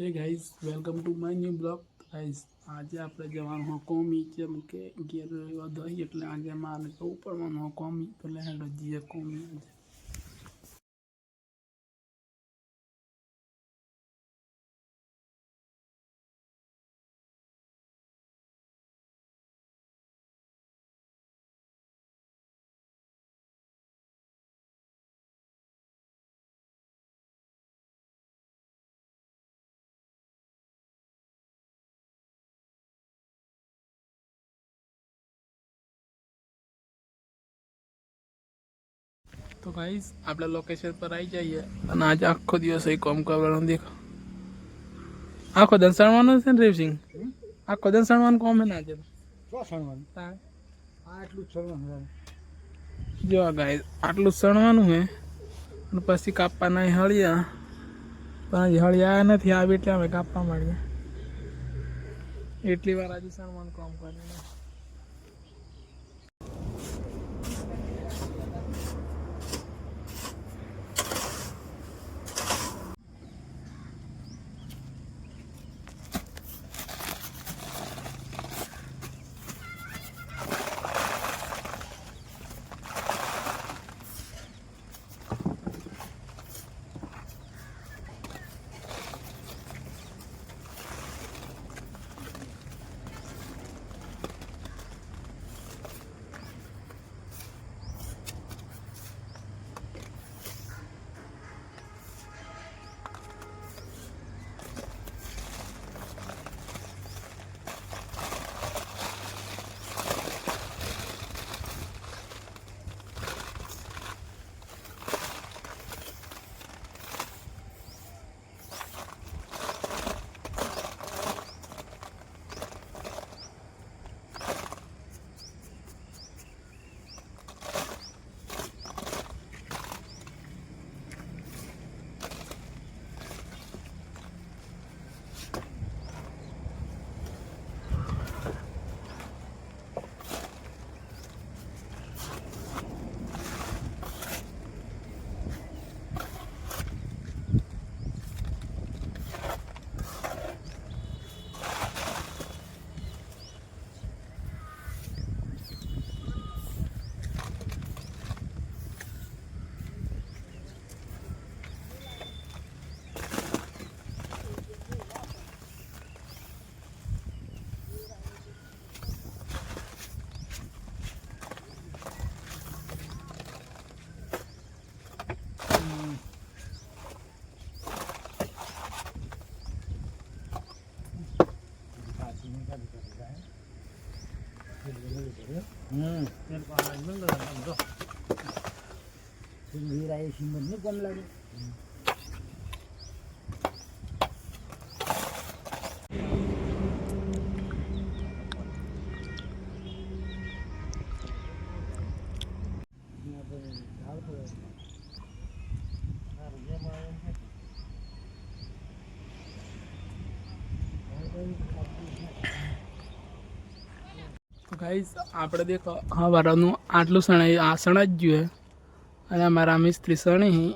Hey guys welcome to my new blog guys આજે આપણે જવાનું કોમી જેમ કે ઘેર રહેવા દહીં એટલે આજે મારે જવું પડવાનું કોમી. એટલે હેડો જઈએ કોમી આજે. તો ગાઈઝ આપણે લોકેશન પર આવી જઈએ અને આજે આખો દિવસ અહીં કોમ કરવાનો દેખો. આખો દંસાણવાનો છે ને રેવસિંગ આખો દંસાણવાનું કોમ હે ને આજે? જ ગાઈઝ આટલું સણવાનું હે અને પછી કાપવાના હળિયા. પણ આજે હળિયા નથી આવી એટલે અમે કાપવા માંડીએ એટલી વાર આજે સણવાનું કોમ કરીને વીરાએ સિમંત ને કોમ લાગે તો ગાઈઝ આપણે દેખો હવારનું આટલું સણાઈ આ સણા જ જોઈએ અને અમારા મિસ્ત્રી સણી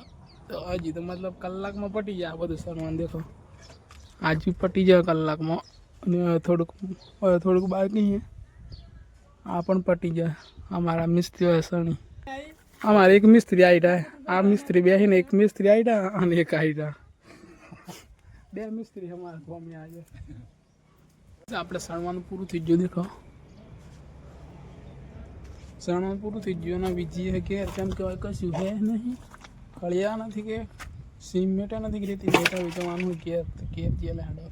તો હજી તો મતલબ કલાકમાં પટી જાય આ બધું સણવાનું દેખો. આજુ પટી જાય કલાકમાં. અને થોડુંક થોડુંક બાકી છે. આ પણ પટી જાય. અમારા મિસ્ત્રી હોય સણી અમારે એક મિસ્ત્રી રહ્યા આ મિસ્ત્રી બેસીને એક મિસ્ત્રી રહ્યા અને એક રહ્યા બે મિસ્ત્રી અમારા ગામે આજે આપણે સણવાનું પૂરું થઈ ગયું, દેખો. સણવાનું પૂરું થઈ બીજી હે કે કેમ કહેવાય કશું હે નહીં, કળિયા નથી કે સિમેટા નથી કે રેતી. બેટા વેચવાનું કેર કે જેલે હાડો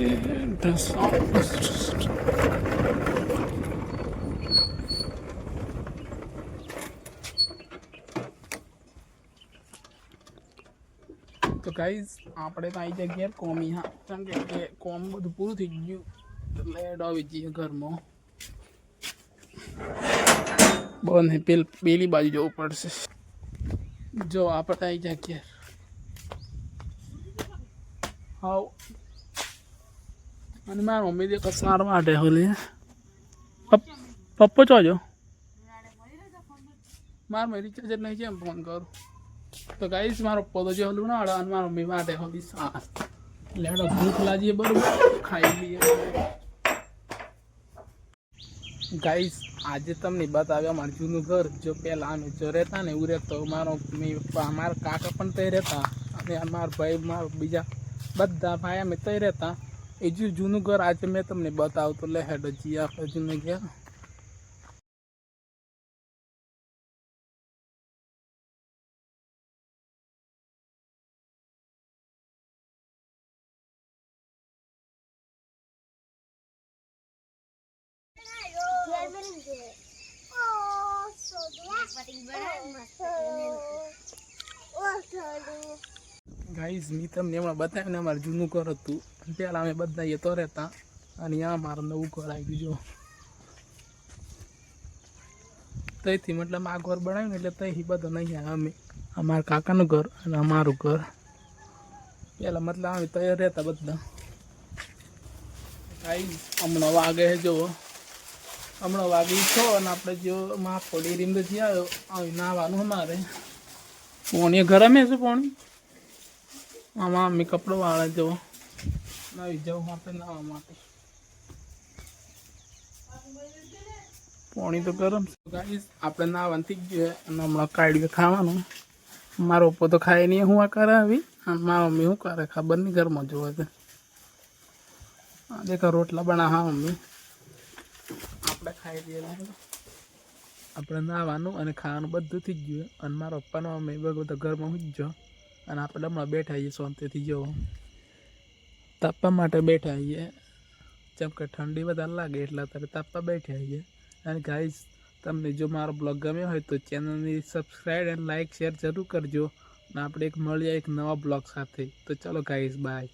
That's તો તો ગાઈઝ આપણે તો આવી જગ્યાએ કોમી હા કેમ કે કે કોમ બધું પૂરું થઈ ગયું એટલે એડ આવી જઈએ ઘરમાં બંધ પેલ પેલી બાજુ જવું પડશે જો આપણે આવી જગ્યાએ હાવ અને મારા મમ્મી દે સાર માટે હોલી. પપ- પપ્પો ચોજો માર મેં રિચાર્જ નહીં છે, એમ ફોન કરું. તો ગાઈસ મારો તો જે હલું ના અને મારા મમ્મી માટે હોલી સાસ એટલે ભૂખ લાગીએ બરોબર, ખાઈ લઈએ. ગાઈસ આજે તમને બતાવ્યા મારું જૂનું ઘર. જો પહેલાં અમે જો રહેતા ને એવું રહેતો, મારો મમ્મી પપ્પા, મારા કાકા પણ તઈ રહેતા, અને મારા ભાઈ, મારા બીજા બધા ભાઈ અમે તઈ રહેતા. એ જે જૂનું ઘર આજે મેં તમને બતાવતો લે હેડો જીયા હજુ મેં ઘર ગાઈઝ મેં તમને હમણાં બતાવ્યું ને અમારે જૂનું ઘર હતું. પહેલાં અમે બધા એ તો રહેતા. અને આ મારું નવું ઘર આવી ગયું જો ત્યાંથી મતલબ આ ઘર બનાવ્યું ને એટલે તઈથી બધો નહીં આવ્યા અમે. અમારા કાકાનું ઘર અને અમારું ઘર. પહેલાં મતલબ અમે તૈયાર રહેતા બધા. ગાઈઝ હમણાં વાગે જુઓ. હમણાં વાગી છો અને આપણે જો માં પડી રીમ આવ્યો આવી નાવાનું અમારે. પોણી ગરમે છે પોણી? આમાં મમ્મી કપડો વાળે જવો. નાવી જવું આપણે નાવા માટે. પોણી તો ગરમ છે. ગાઈસ, આપણે નાવાનું થઈ ગયું અને હમણાં કાઢ્યું ખાવાનું. મારો પપ્પો તો ખાય નહીં, હું આ કરે આવી? અને મારા મમ્મી શું કરે? ખબર નહીં, ઘરમાં જોવે છે. દેખો, રોટલા બના હા મમ્મી. આપણે ખાઈ લઈએ આપણે નાવાનું અને ખાવાનું બધું થઈ ગયું અને મારા પપ્પાનો મમ્મી બધું ઘરમાં હું જ જો અને આપણે હમણાં બેઠા છીએ શાંતિથી જો. તાપવા માટે બેઠા છીએ જેમ કે ઠંડી વધારે લાગે એટલે અત્યારે તાપવા બેઠા છીએ અને ગાઈસ તમને જો મારો બ્લોગ ગમ્યો હોય તો ચેનલની સબસ્ક્રાઈબ અને લાઇક શેર જરૂર કરજો. અને આપણે એક મળીએ એક નવા બ્લોગ સાથે. તો ચાલો ગાઈસ બાય